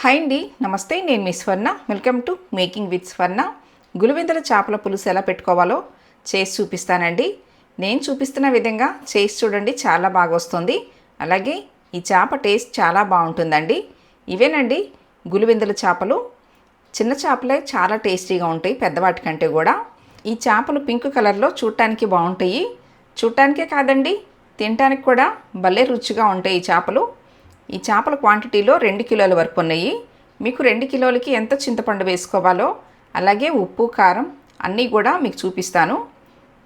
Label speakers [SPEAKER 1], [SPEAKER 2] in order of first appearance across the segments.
[SPEAKER 1] Hi అండి నమస్తే నేను మీ Swarna. Welcome to making with Swarna గులివెందల చేపల పులుసు ఎలా పెట్టుకోవాలో చేసి చూపిస్తానండి. నేను చూపిస్తున్న విధంగా చేసి చూడండి చాలా బాగా వస్తుంది. అలాగే ఈ చేప టేస్ట్ చాలా బాగుంటుందండి. ఇవేనండి గులువిందల చేపలు. చిన్న చేపలే చాలా టేస్టీగా ఉంటాయి పెద్దవాటి కంటే కూడా. ఈ చేపలు పింక్ కలర్లో చూడటానికి బాగుంటాయి. చూడటానికే కాదండి తినటానికి కూడా భలే రుచిగా ఉంటాయి ఈ చేపలు. ఈ చేపల క్వాంటిటీలో రెండు కిలోల వరకు ఉన్నాయి. మీకు రెండు కిలోలకి ఎంత చింతపండు వేసుకోవాలో అలాగే ఉప్పు కారం అన్నీ కూడా మీకు చూపిస్తాను.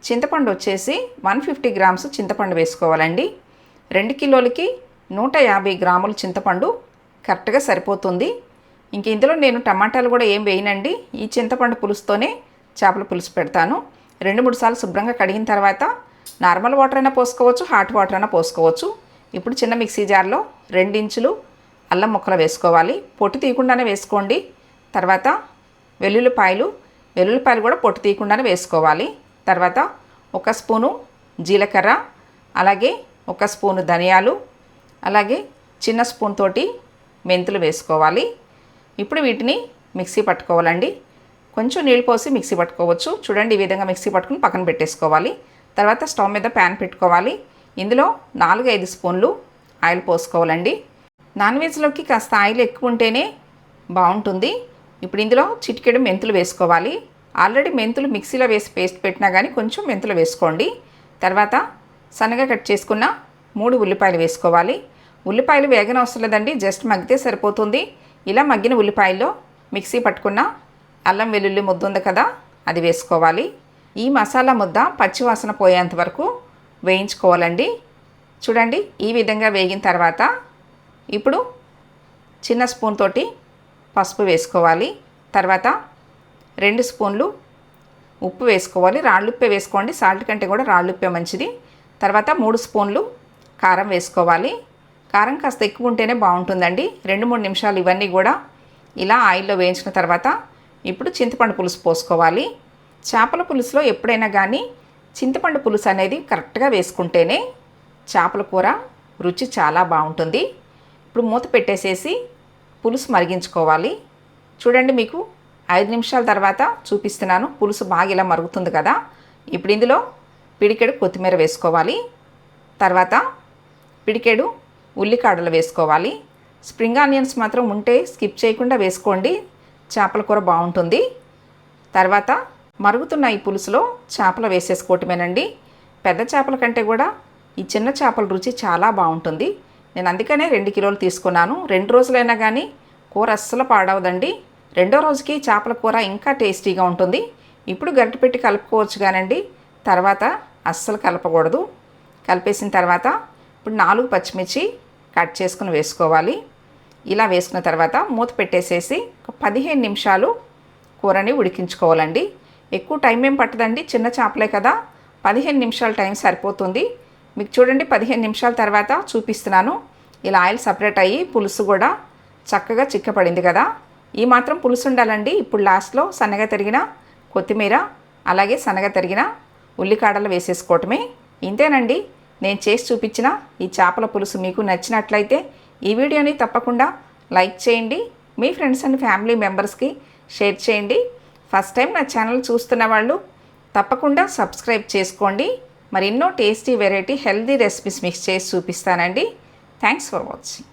[SPEAKER 1] చింతపండు వచ్చేసి వన్ ఫిఫ్టీ గ్రామ్స్ చింతపండు వేసుకోవాలండి. రెండు కిలోలకి నూట యాభై గ్రాముల చింతపండు కరెక్ట్గా సరిపోతుంది. ఇంక ఇందులో నేను టమాటాలు కూడా ఏం వేయనండి. ఈ చింతపండు పులుసుతోనే చేపల పులుసు పెడతాను. రెండు మూడు సార్లు శుభ్రంగా కడిగిన తర్వాత నార్మల్ వాటర్ అయినా పోసుకోవచ్చు హాట్ వాటర్ అయినా పోసుకోవచ్చు. ఇప్పుడు చిన్న మిక్సీ జార్లో రెండించులు అల్లం ముక్కలు వేసుకోవాలి. పొట్టు తీయకుండానే వేసుకోండి. తర్వాత వెల్లుల్లిపాయలు వెల్లుల్లిపాయలు కూడా పొట్టు తీయకుండానే వేసుకోవాలి. తర్వాత ఒక స్పూను జీలకర్ర అలాగే ఒక స్పూను ధనియాలు అలాగే చిన్న స్పూన్ తోటి మెంతులు వేసుకోవాలి. ఇప్పుడు వీటిని మిక్సీ పట్టుకోవాలండి. కొంచెం నీళ్ళు పోసి మిక్సీ పట్టుకోవచ్చు. చూడండి ఈ విధంగా మిక్సీ పట్టుకుని పక్కన పెట్టేసుకోవాలి. తర్వాత స్టవ్ మీద ప్యాన్ పెట్టుకోవాలి. ఇందులో నాలుగు ఐదు స్పూన్లు ఆయిల్ పోసుకోవాలండి. నాన్ వెజ్లోకి కాస్త ఆయిల్ ఎక్కువ ఉంటేనే బాగుంటుంది ఇప్పుడు ఇందులో చిటికెడు మెంతులు వేసుకోవాలి. ఆల్రెడీ మెంతులు మిక్సీలో వేసి పేస్ట్ పెట్టినా కానీ కొంచెం మెంతులు వేసుకోండి. తర్వాత సన్నగా కట్ చేసుకున్న మూడు ఉల్లిపాయలు వేసుకోవాలి. ఉల్లిపాయలు వేగన అవసరం లేదండి జస్ట్ మగ్గితే సరిపోతుంది. ఇలా మగ్గిన ఉల్లిపాయల్లో మిక్సీ పట్టుకున్న అల్లం వెల్లుల్లి ముద్ద ఉంది కదా అది వేసుకోవాలి. ఈ మసాలా ముద్ద పచ్చివాసన పోయేంత వరకు వేయించుకోవాలండి. చూడండి ఈ విధంగా వేగిన తర్వాత ఇప్పుడు చిన్న స్పూన్ తోటి పసుపు వేసుకోవాలి. తర్వాత రెండు స్పూన్లు ఉప్పు వేసుకోవాలి. రాళ్ళుప్పే వేసుకోండి. సాల్ట్ కంటే కూడా రాళ్ళుప్పే మంచిది. తర్వాత మూడు స్పూన్లు కారం వేసుకోవాలి. కారం కాస్త ఎక్కువ ఉంటేనే బాగుంటుందండి. రెండు మూడు నిమిషాలు ఇవన్నీ కూడా ఇలా ఆయిల్లో వేయించిన తర్వాత ఇప్పుడు చింతపండు పులుసు పోసుకోవాలి. చేపల పులుసులో ఎప్పుడైనా కానీ చింతపండు పులుసు అనేది కరెక్ట్గా వేసుకుంటేనే చేపల కూర రుచి చాలా బాగుంటుంది. ఇప్పుడు మూత పెట్టేసేసి పులుసు మరిగించుకోవాలి. చూడండి మీకు ఐదు నిమిషాల తర్వాత చూపిస్తున్నాను. పులుసు బాగా ఇలా మరుగుతుంది కదా. ఇప్పుడు ఇందులో పిడికెడు కొత్తిమీర వేసుకోవాలి. తర్వాత పిడికెడు ఉల్లికాడలు వేసుకోవాలి. స్ప్రింగ్ ఆనియన్స్ మాత్రం ఉంటే స్కిప్ చేయకుండా వేసుకోండి. చేపల కూర బాగుంటుంది. తర్వాత మరుగుతున్న ఈ పులుసులో చేపలు వేసేసుకోవటమేనండి. పెద్ద చేపల కంటే కూడా ఈ చిన్న చేపల రుచి చాలా బాగుంటుంది. నేను అందుకనే రెండు కిలోలు తీసుకున్నాను. రెండు రోజులైనా కానీ కూర అస్సలు పాడవదండి. రెండో రోజుకి చేపల కూర ఇంకా టేస్టీగా ఉంటుంది. ఇప్పుడు గరిట పెట్టి కలుపుకోవచ్చు కానండి. తర్వాత అస్సలు కలపకూడదు. కలిపేసిన తర్వాత ఇప్పుడు నాలుగు పచ్చిమిర్చి కట్ చేసుకుని వేసుకోవాలి. ఇలా వేసుకున్న తర్వాత మూత పెట్టేసేసి ఒక పదిహేను నిమిషాలు కూరని ఉడికించుకోవాలండి. ఎక్కువ టైం ఏం పట్టదండి చిన్న చేపలే కదా. పదిహేను నిమిషాల టైం సరిపోతుంది. మీకు చూడండి పదిహేను నిమిషాల తర్వాత చూపిస్తున్నాను. ఇలా ఆయిల్ సపరేట్ అయ్యి పులుసు కూడా చక్కగా చిక్కపడింది కదా. ఈ మాత్రం పులుసు ఉండాలండి. ఇప్పుడు లాస్ట్లో సన్నగా తరిగిన కొత్తిమీర అలాగే సన్నగా తరిగిన ఉల్లికాడలు వేసేసుకోవటమే. ఇంతేనండి. నేను చేసి చూపించిన ఈ చేపల పులుసు మీకు నచ్చినట్లయితే ఈ వీడియోని తప్పకుండా లైక్ చేయండి. మీ ఫ్రెండ్స్ అండ్ ఫ్యామిలీ మెంబర్స్కి షేర్ చేయండి. ఫస్ట్ టైం నా ఛానల్ చూస్తున్న వాళ్ళు తప్పకుండా సబ్స్క్రైబ్ చేసుకోండి. మరి ఎన్నో tasty variety healthy recipes mix చేసి చూపిస్తానండి. Thanks for watching.